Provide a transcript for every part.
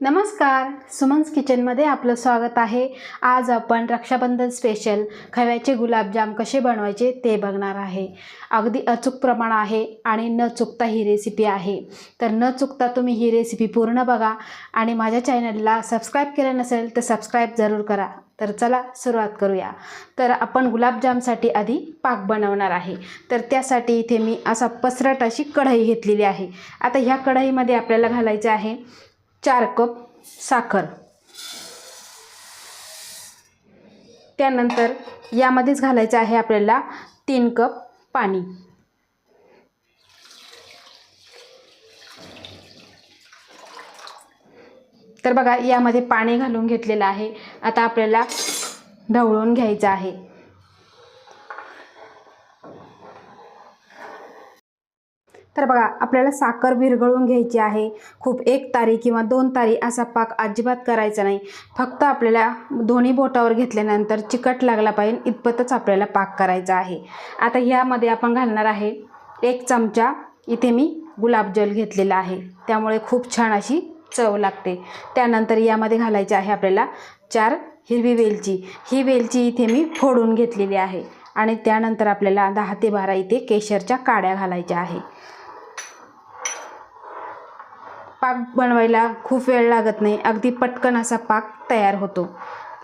नमस्कार सुमन्स किचनमध्ये आपलं स्वागत आहे. आज आपण रक्षाबंधन स्पेशल खव्याचे गुलाबजाम कसे बनवायचे ते बघणार आहे. अगदी अचूक प्रमाण आहे आणि न चुकता ही रेसिपी आहे. तर न चुकता तुम्ही ही रेसिपी पूर्ण बघा आणि माझ्या चॅनलला सबस्क्राईब केलं नसेल तर सबस्क्राईब जरूर करा. तर चला सुरुवात करूया. तर आपण गुलाबजामसाठी आधी पाक बनवणार आहे. तर त्यासाठी इथे मी असा पसरट अशी कढई घेतलेली आहे. आता ह्या कढईमध्ये आपल्याला घालायचं आहे चार कप साखर. त्यानंतर यामध्येच घालायचं आहे आपल्याला तीन कप पाणी. तर बघा यामध्ये पाणी घालून घेतलेलं आहे. आता आपल्याला ढवळून घ्यायचं आहे. तर बघा आपल्याला साखर विरघळून घ्यायची आहे. खूप एक तारी किंवा दोन तारी असा पाक अजिबात करायचा नाही. फक्त आपल्याला दोन्ही बोटावर घेतल्यानंतर चिकट लागला पाहिजे इतपतच आपल्याला पाक करायचा आहे. आता ह्यामध्ये आपण घालणार आहे एक चमचा इथे मी गुलाबजल घेतलेला आहे. त्यामुळे खूप छान अशी चव लागते. त्यानंतर यामध्ये घालायचे आहे आपल्याला चार हिरवी वेलची. ही वेलची इथे मी फोडून घेतलेली आहे. आणि त्यानंतर आपल्याला दहा ते बारा इथे केशरच्या काड्या घालायच्या आहे. पाक बनवायला खूप वेळ लागत नाही. अगदी पटकन असा पाक तयार होतो.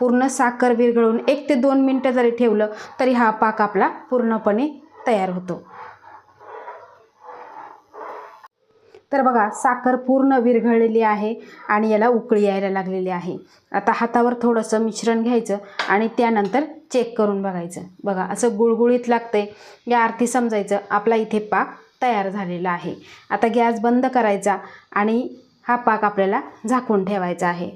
पूर्ण साखर विरघळून एक ते दोन मिनटं जरी ठेवलं तरी हा पाक आपला पूर्णपणे तयार होतो. तर बघा साखर पूर्ण विरघळलेली आहे आणि याला उकळी यायला लागलेली आहे. आता हातावर थोडंसं मिश्रण घ्यायचं आणि त्यानंतर चेक करून बघायचं. बघा असं गुळगुळीत लागतंय. या अर्थी समजायचं आपला इथे पाक तयार झालेला आहे. आता गॅस बंद करायचा आणि हा पाक आपल्याला झाकून ठेवायचा आहे.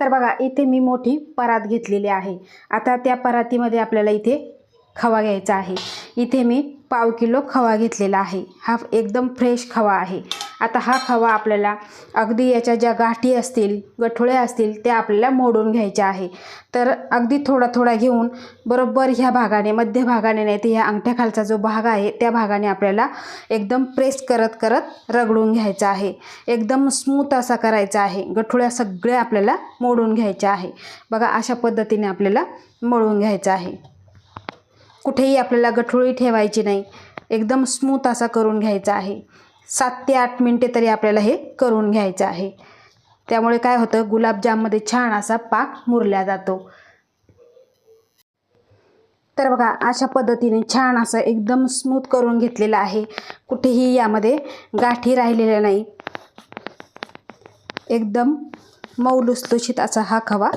तर बघा इथे मी मोठी परात घेतलेली आहे. आता त्या परातीमध्ये आपल्याला इथे खवा घ्यायचा आहे. इथे मी पाव किलो खवा घेतलेला आहे. हा एकदम फ्रेश खवा आहे. आता हा खवा आपल्याला अगदी याच्या ज्या गाठी असतील गठोळे असतील त्या आपल्याला मोडून घ्यायच्या आहे. तर अगदी थोडा थोडा घेऊन बरोबर ह्या भागाने मध्य भागाने नाही तर ह्या अंगठ्याखालचा जो भाग आहे त्या भागाने आपल्याला एकदम प्रेस करत करत रगडून घ्यायचा आहे. एकदम स्मूथ असा करायचा आहे. गठोळ्या सगळ्या आपल्याला मोडून घ्यायच्या आहे. बघा अशा पद्धतीने आपल्याला मळून घ्यायचं आहे. कुठेही आपल्याला गठोळी ठेवायची नाही. एकदम स्मूथ असा करून घ्यायचा आहे. सात ते आठ मिनटे तरी आपल्याला हे करून घ्यायचं आहे. त्यामुळे काय होतं गुलाबजाममध्ये छान असा पाक मुरला जातो. तर बघा अशा पद्धतीने छान असं एकदम स्मूथ करून घेतलेलं आहे. कुठेही यामध्ये गाठी राहिलेल्या नाही. एकदम मऊ लुसलुशीत असा हा खवा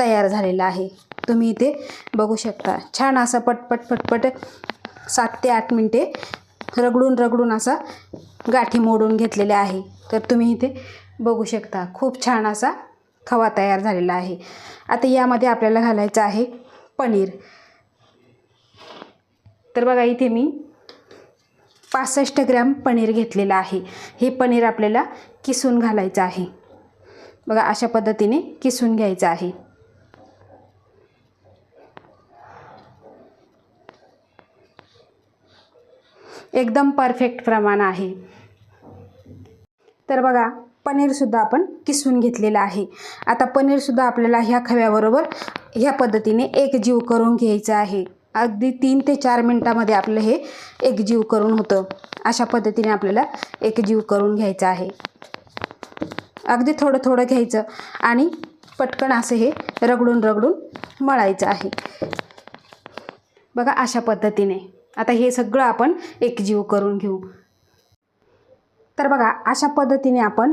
तयार झालेला आहे. तुम्ही इथे बघू शकता. छान असा पटपट पटपट सात ते आठ मिनटे रगडून रगडून असा गाठी मोडून घेतलेल्या आहे. तर तुम्ही इथे बघू शकता. खूप छान असा खवा तयार झालेला आहे. आता यामध्ये आपल्याला घालायचं आहे पनीर. तर बघा इथे मी पासष्ट ग्रॅम पनीर घेतलेलं आहे. हे पनीर आपल्याला किसून घालायचं आहे. बघा अशा पद्धतीने किसून घ्यायचं आहे. एकदम परफेक्ट प्रमाण आहे. तर बघा पनीरसुद्धा आपण किसून घेतलेलं आहे. आता पनीरसुद्धा आपल्याला ह्या खव्याबरोबर ह्या पद्धतीने एकजीव करून घ्यायचं आहे. अगदी तीन ते चार मिनटामध्ये आपलं हे एकजीव करून होतं. अशा पद्धतीने आपल्याला एकजीव करून घ्यायचं आहे. अगदी थोडं थोडं घ्यायचं आणि पटकन असं हे रगडून रगडून मळायचं आहे. बघा अशा पद्धतीने. आता हे सगळं आपण एकजीव करून घेऊ. तर बघा अशा पद्धतीने आपण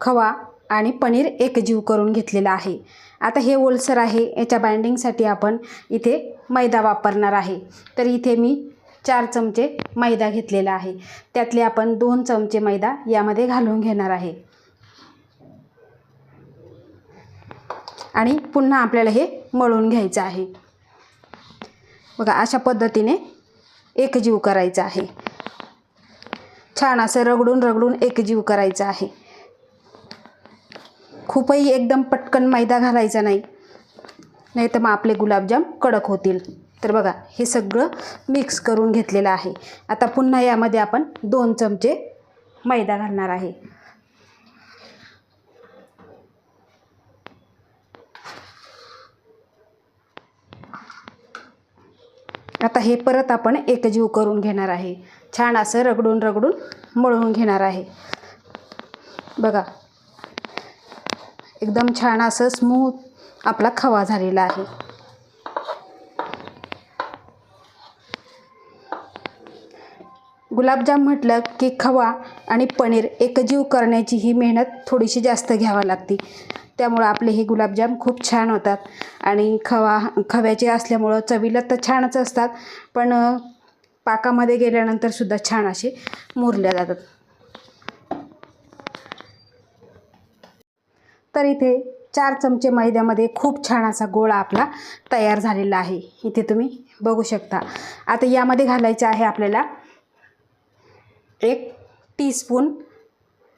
खवा आणि पनीर एकजीव करून घेतलेलं आहे. आता हे ओलसर आहे याच्या बाइंडिंगसाठी आपण इथे मैदा वापरणार आहे. तर इथे मी चार चमचे मैदा घेतलेला आहे. त्यातले आपण दोन चमचे मैदा यामध्ये घालून घेणार आहे. आणि पुन्हा आपल्याला हे मळून घ्यायचं आहे. बघा अशा पद्धतीने एकजीव करायचा आहे. छान असं रगडून रगडून एकजीव करायचा आहे. खूपही एकदम पटकन मैदा घालायचा नाही. नाही तर मग आपले गुलाबजाम कडक होतील. तर बघा हे सगळं मिक्स करून घेतलेलं आहे. आता पुन्हा यामध्ये आपण दोन चमचे मैदा घालणार आहे. आता हे परत आपण एकजीव करून घेणार आहे. छान असं रगडून रगडून मळून घेणार आहे. बघा. एकदम छान असं स्मूथ आपला खवा झालेला आहे. गुलाबजाम म्हटलं की खवा आणि पनीर एकजीव करण्याची ही मेहनत थोडीशी जास्त घ्यावी लागते. त्यामुळं आपले हे गुलाबजाम खूप छान होतात. आणि खवा खव्याचे असल्यामुळं चवीला तर छानच असतात. पण पाकामध्ये गेल्यानंतर सुद्धा छान असे मुरल्या जातात. तर इथे चार चमचे मैद्यामध्ये खूप छान असा गोळा आपला तयार झालेला आहे. इथे तुम्ही बघू शकता. आता यामध्ये घालायचं आहे आपल्याला एक टीस्पून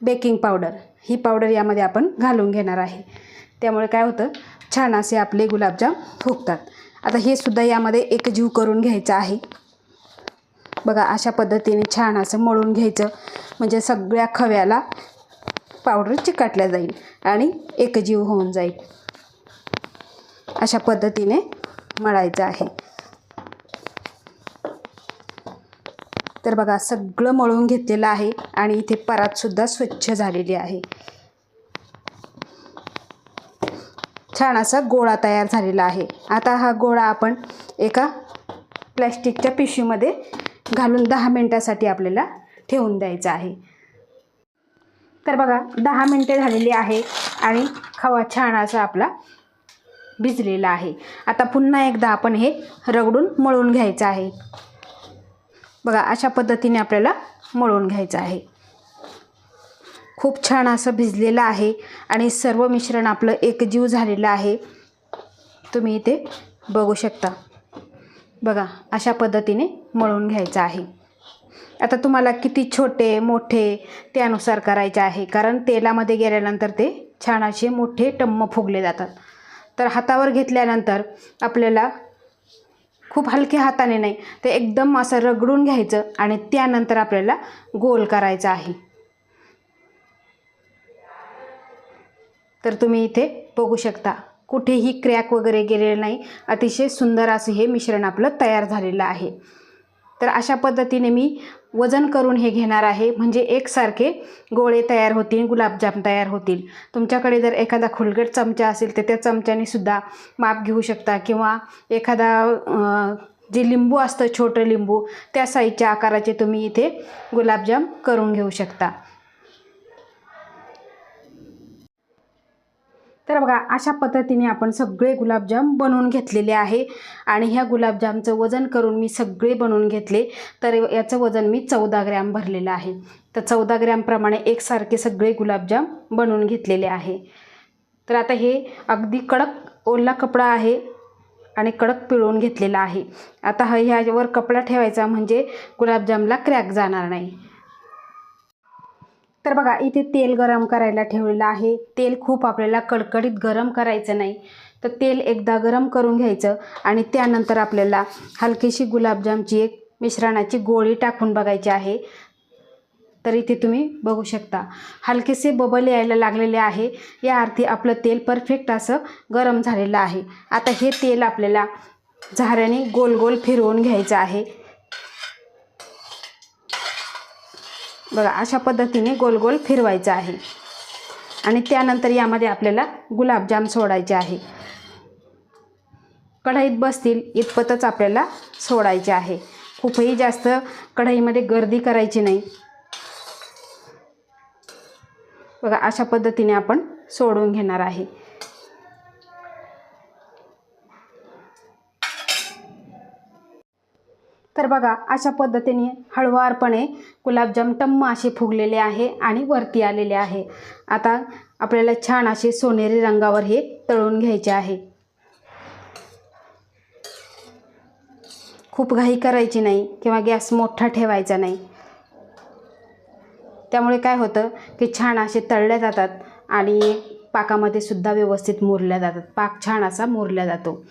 बेकिंग पावडर. ही पावडर यामध्ये आपण घालून घेणार आहे. त्यामुळे काय होतं छान असे आपले गुलाबजाम फुगतात. आता हे सुद्धा यामध्ये एकजीव करून घ्यायचं आहे. बघा अशा पद्धतीने छान असं मळून घ्यायचं. म्हणजे सगळ्या खव्याला पावडर चिकटल्या जाईल आणि एकजीव होऊन जाईल. अशा पद्धतीने मळायचं आहे. तर बघा सगळं मळून घेतलेलं आहे आणि इथे परातसुद्धा स्वच्छ झालेली आहे. छान असा गोळा तयार झालेला आहे. आता हा गोळा आपण एका प्लॅस्टिकच्या पिशवीमध्ये घालून दहा मिनटासाठी आपल्याला ठेवून द्यायचा आहे. तर बघा दहा मिनटे झालेली आहे आणि खवा छान असा आपला भिजलेला आहे. आता पुन्हा एकदा आपण हे रगडून मळून घ्यायचं आहे. बघा अशा पद्धतीने आपल्याला मळून घ्यायचं आहे. खूप छान असं भिजलेलं आहे आणि सर्व मिश्रण आपलं एकजीव झालेलं आहे. तुम्ही इथे बघू शकता. बघा अशा पद्धतीने मळून घ्यायचं आहे. आता तुम्हाला किती छोटे मोठे त्यानुसार करायचे आहे कारण तेलामध्ये गेल्यानंतर ते छान असे मोठे टम्म फुगले जातात. तर हातावर घेतल्यानंतर आपल्याला खूप हलक्या हाताने नाही ते एकदम असं रगडून घ्यायचं आणि त्यानंतर आपल्याला गोल करायचं आहे. तर तुम्ही इथे बघू शकता कुठेही क्रॅक वगैरे गेलेलं नाही. अतिशय सुंदर असं हे मिश्रण आपलं तयार झालेलं आहे. तर अशा पद्धतीने मी वजन करून हे घेणार आहे. म्हणजे एकसारखे गोळे तयार होतील गुलाबजाम तयार होतील. तुमच्याकडे जर एखादा खुलगट चमचा असेल तर त्या चमच्याने सुद्धा माप घेऊ शकता. किंवा एखादा जे लिंबू असतं छोटं लिंबू त्या साईजच्या आकाराचे तुम्ही इथे गुलाबजाम करून घेऊ शकता. तर बघा अशा पद्धतीने आपण सगळे गुलाबजाम बनवून घेतलेले आहे. आणि ह्या गुलाबजामचं वजन करून मी सगळे बनवून घेतले. तर याचं वजन मी चौदा ग्रॅम भरलेलं आहे. तर चौदा ग्रॅमप्रमाणे एकसारखे सगळे गुलाबजाम बनवून घेतलेले आहे. तर आता हे अगदी कडक ओला कपडा आहे आणि कडक पिळून घेतलेला आहे. आता हा ह्यावर कपडा ठेवायचा म्हणजे गुलाबजामला क्रॅक जाणार नाही. तर बघा इथे तेल गरम करायला ठेवलेलं आहे. तेल खूप आपल्याला कडकडीत गरम करायचं नाही. तर तेल एकदा गरम करून घ्यायचं आणि त्यानंतर आपल्याला हलकीशी गुलाबजामची एक मिश्रणाची गोळी टाकून बघायची आहे. तर इथे तुम्ही बघू शकता. हलकेसे बबल यायला लागलेले आहे. या अर्थी आपलं तेल परफेक्ट असं गरम झालेलं आहे. आता हे तेल आपल्याला झाऱ्याने गोल गोल फिरवून घ्यायचं आहे. बघा अशा पद्धतीने गोल गोल फिरवायचं आहे. आणि त्यानंतर यामध्ये आपल्याला गुलाबजाम सोडायचे आहे. कढईत बसतील इतपतच आपल्याला सोडायचे आहे. खूपही जास्त कढईमध्ये गर्दी करायची नाही. बघा अशा पद्धतीने आपण सोडून घेणार आहे. तर बघा अशा पद्धतीने हळुवारपणे गुलाबजाम टम्म असे फुगलेले आहे आणि वरती आलेले आहे. आता आपल्याला छान असे सोनेरी रंगावर हे तळून घ्यायचे आहे. खूप घाई करायची नाही किंवा गॅस मोठा ठेवायचा नाही. त्यामुळे काय होतं की छान असे तळल्या जातात आणि पाकामध्ये सुद्धा व्यवस्थित मुरल्या जातात. पाक छान असा मुरल्या जातो.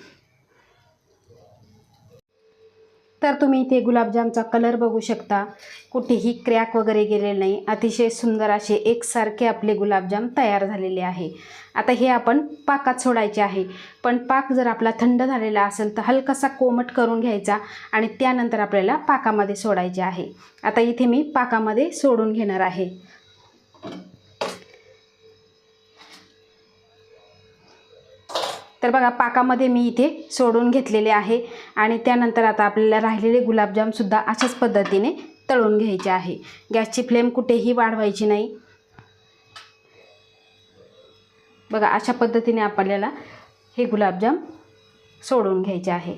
तर तुम्ही इथे गुलाबजामचा कलर बघू शकता. कुठेही क्रॅक वगैरे गेलेले नाही. अतिशय सुंदर असे एकसारखे आपले गुलाबजाम तयार झालेले आहे. आता हे आपण पाकात सोडायचे आहे. पण पाक जर आपला थंड झालेला असेल तर हलकासा कोमट करून घ्यायचा आणि त्यानंतर आपल्याला पाकामध्ये सोडायचे आहे. आता इथे मी पाकामध्ये सोडून घेणार आहे. तर बघा पाकामध्ये मी इथे सोडून घेतलेले आहे. आणि त्यानंतर आता आपल्याला राहिलेले गुलाबजामसुद्धा अशाच पद्धतीने तळून घ्यायचे आहे. गॅसची फ्लेम कुठेही वाढवायची नाही. बघा अशा पद्धतीने आपल्याला हे गुलाबजाम सोडून घ्यायचे आहे.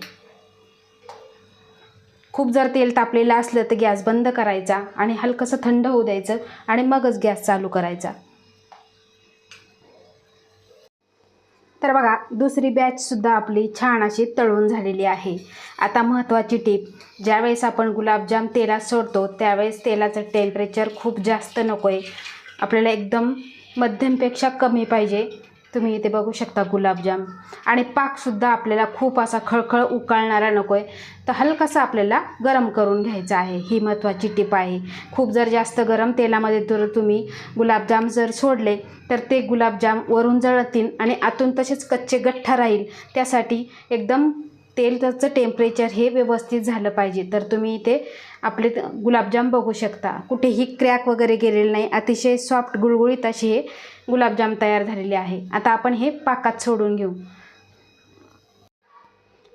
खूप जर तेल तापलेलं असलं तर गॅस बंद करायचा आणि हलकंसं थंड होऊ द्यायचं आणि मगच गॅस चालू करायचा. तर बघा दुसरी बॅचसुद्धा आपली छान अशी तळून झालेली आहे. आता महत्त्वाची टीप ज्यावेळेस आपण गुलाबजाम तेलात सोडतो त्यावेळेस तेलाचं टेम्परेचर खूप जास्त नको आहे आपल्याला एकदम मध्यमपेक्षा कमी पाहिजे. तुम्ही इथे बघू शकता गुलाबजाम. आणि पाकसुद्धा आपल्याला खूप असा खळखळ उकळणारा नको आहे तर हलकासा आपल्याला गरम करून घ्यायचा आहे. ही महत्त्वाची टीप आहे. खूप जर जास्त गरम तेलामध्ये जर तुम्ही गुलाबजाम जर सोडले तर ते गुलाबजाम वरून जळतील आणि आतून तसेच कच्चे गठ्ठा राहील. त्यासाठी एकदम तेलाचं टेम्परेचर हे व्यवस्थित झालं पाहिजे. तर तुम्ही इथे आपले गुलाबजाम बघू शकता. कुठेही क्रॅक वगैरे गेलेले नाही. अतिशय सॉफ्ट गुळगुळीत असे हे गुलाबजाम तयार झालेले आहे. आता आपण हे पाकात सोडून घेऊ.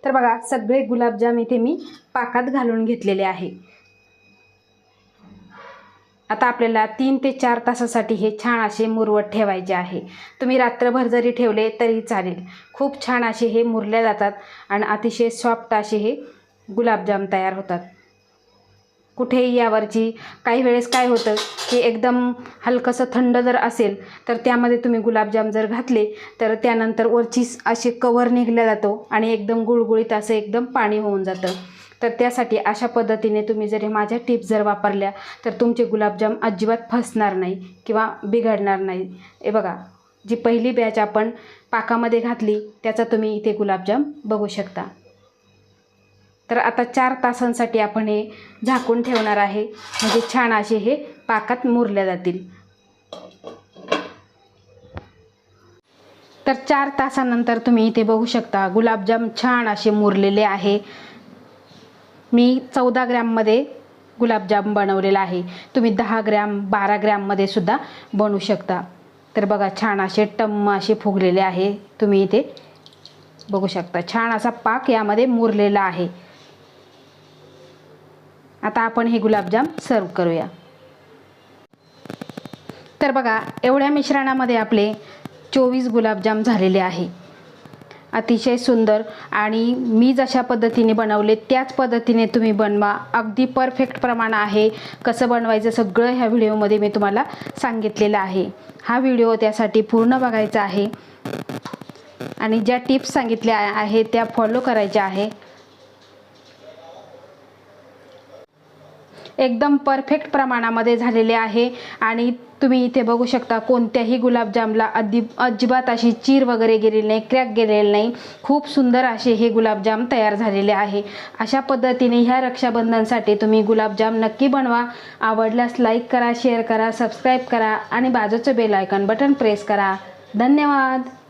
तर बघा सगळे गुलाबजाम इथे मी पाकात घालून घेतलेले आहे. आता आपल्याला तीन ते चार तासासाठी हे छान असे मुरवत ठेवायचे आहे. तुम्ही रात्रभर जरी ठेवले तरी चालेल. खूप छान असे हे मुरले जातात आणि अतिशय सॉफ्ट असे हे गुलाबजाम तयार होतात. कुठेही यावरची. काही वेळेस काय होतं की एकदम हलकंसं थंड जर असेल तर त्यामध्ये तुम्ही गुलाबजाम जर घातले तर त्यानंतर वरची असे कवर निघला जातो आणि एकदम गुळगुळीत असं एकदम पाणी होऊन जातं. तर त्यासाठी अशा पद्धतीने तुम्ही जर माझ्या टिप्स जर वापरल्या तर तुमचे गुलाबजाम अजिबात फसणार नाही किंवा बिघडणार नाही. हे बघा जी पहिली बॅच आपण पाकामध्ये घातली त्याचा तुम्ही इथे गुलाबजाम बघू शकता. तर आता चार तासांसाठी आपण हे झाकून ठेवणार आहे. म्हणजे छान असे हे पाकात मुरल्या जातील. तर चार तासानंतर तुम्ही इथे बघू शकता गुलाबजाम छान असे मुरलेले आहे. मी चौदा ग्रॅममध्ये गुलाबजाम बनवलेला आहे. तुम्ही दहा ग्रॅम बारा ग्रॅममध्ये सुद्धा बनवू शकता. तर बघा छान असे टम्म असे फुगलेले आहे. तुम्ही इथे बघू शकता छान असा पाक यामध्ये मुरलेला आहे. आता आपण हे गुलाबजाम सर्व करूया. तर बघा एवढ्या मिश्रणामध्ये आपले चोवीस गुलाबजाम झालेले आहे. अतिशय सुंदर आणि मी जशा पद्धतीने बनवले त्याच पद्धतीने तुम्ही बनवा. अगदी परफेक्ट प्रमाण आहे कसं बनवायचं सगळं ह्या व्हिडिओमध्ये मी तुम्हाला सांगितलेलं आहे. हा व्हिडिओ त्यासाठी पूर्ण बघायचा आहे. आणि ज्या टिप्स सांगितल्या आहे त्या फॉलो करायच्या आहे. एकदम परफेक्ट प्रमाणामध्ये झालेले आहे. आणि तुम्ही इथे बघू शकता कोणत्याही गुलाबजामला अदि अजिबात अशी चीर वगैरे गेलेली नाही क्रॅक गेलेली नाही. खूप सुंदर असे हे गुलाबजाम तयार झालेले आहे. अशा पद्धतीने ह्या रक्षाबंधनसाठी तुम्ही गुलाबजाम नक्की बनवा. आवडल्यास लाईक करा शेअर करा सबस्क्राईब करा आणि बाजूचं बेल आयकॉन बटन प्रेस करा. धन्यवाद!